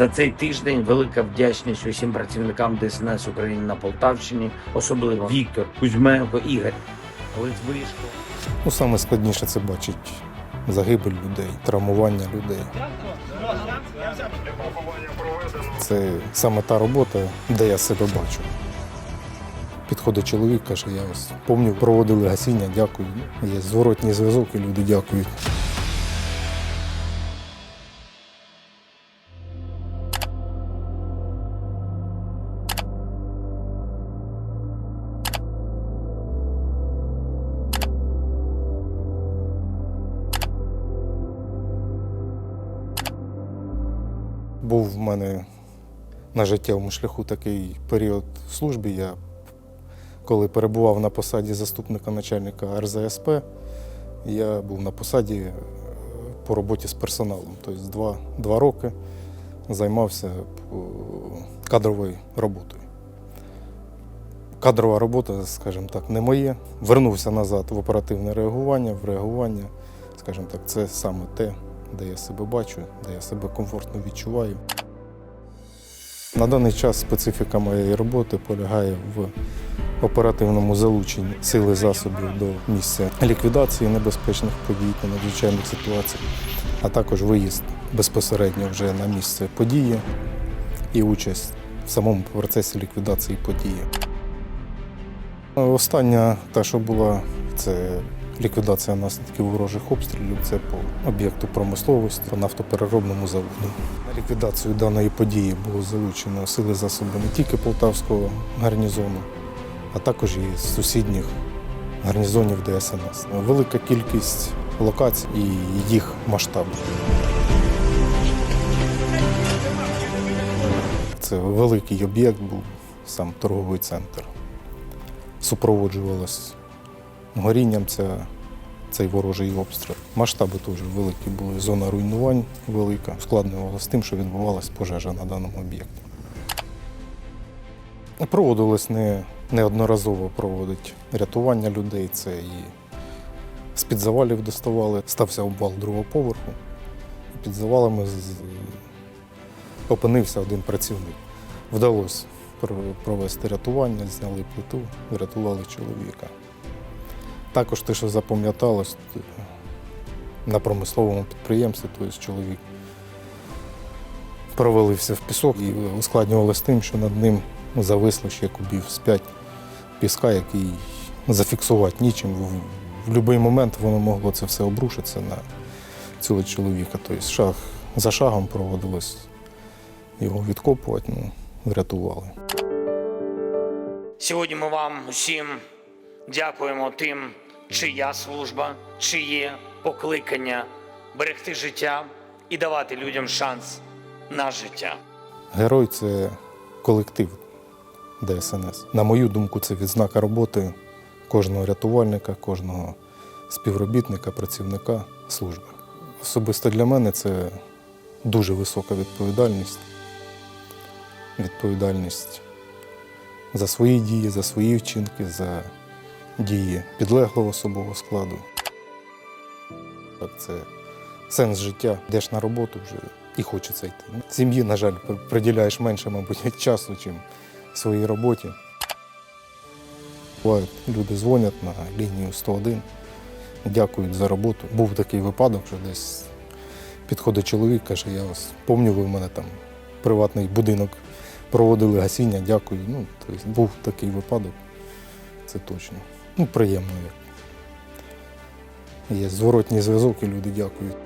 За цей тиждень велика вдячність усім працівникам ДСНС України на Полтавщині, особливо Віктор, Кузьменко, Ігор, Литвишко. Ну, саме складніше це бачить загибель людей, травмування людей. Це саме та робота, де я себе бачу. Підходить чоловік, каже, я ось пам'ятаю, проводили гасіння, дякую. Є зворотній зв'язок, і люди дякують. Був в мене на життєвому шляху такий період в службі. Я коли перебував на посаді заступника начальника РЗСП, я був на посаді е, по роботі з персоналом. Тобто два, два роки займався е, кадровою роботою. Кадрова робота, скажімо так, не моє. Вернувся назад в оперативне реагування, в реагування, скажімо так, це саме те, де я себе бачу, де я себе комфортно відчуваю. На даний час специфіка моєї роботи полягає в оперативному залученні сили засобів до місця ліквідації небезпечних подій та надзвичайних ситуацій, а також виїзд безпосередньо вже на місце події і участь в самому процесі ліквідації події. Остання та, що була, це ліквідація наслідків ворожих обстрілів. Це по об'єкту промисловості, по нафтопереробному заводу. На ліквідацію даної події було залучено сили засоби не тільки Полтавського гарнізону, а також і сусідніх гарнізонів ДСНС. Велика кількість локацій і їх масштаб. Це великий об'єкт був, сам торговий центр. Супроводжувалось горінням ця, цей ворожий обстріл. Масштаби теж великі були. Зона руйнувань велика. Ускладнювалося з тим, що відбувалася пожежа на даному об'єкті. Проводилось не, неодноразово проводить рятування людей. Це і з-під завалів доставали. Стався обвал другого поверху. Під завалами опинився один працівник. Вдалося провести рятування, зняли плиту, врятували чоловіка. Також те, що запам'яталось на промисловому підприємстві, тобто чоловік провалився в пісок і ускладнювалося тим, що над ним зависло ще кубів з 5 піска, який зафіксувати нічим. В, в будь-який момент воно могло це все обрушитися на цього чоловіка. Тобто шаг за шагом проводилось його відкопувати, ну, врятували. Сьогодні ми вам усім дякуємо тим, чия служба, чиє покликання берегти життя і давати людям шанс на життя. Герой це колектив ДСНС. На мою думку, це відзнака роботи кожного рятувальника, кожного співробітника, працівника служби. Особисто для мене це дуже висока відповідальність. Відповідальність за свої дії, за свої вчинки, за дії підлеглого особового складу. Так, це сенс життя. Йдеш на роботу вже і хочеться йти. Сім'ї, на жаль, приділяєш менше, мабуть, часу, ніж своїй роботі. Бувають, люди дзвонять на лінію 101, дякують за роботу. Був такий випадок, що десь підходить чоловік, каже, я вас пам'ятаю, ви в мене там приватний будинок проводили гасіння, дякую. Ну, тобто був такий випадок, це точно. Ну, приємно. Є зворотній зв'язок і люди дякують.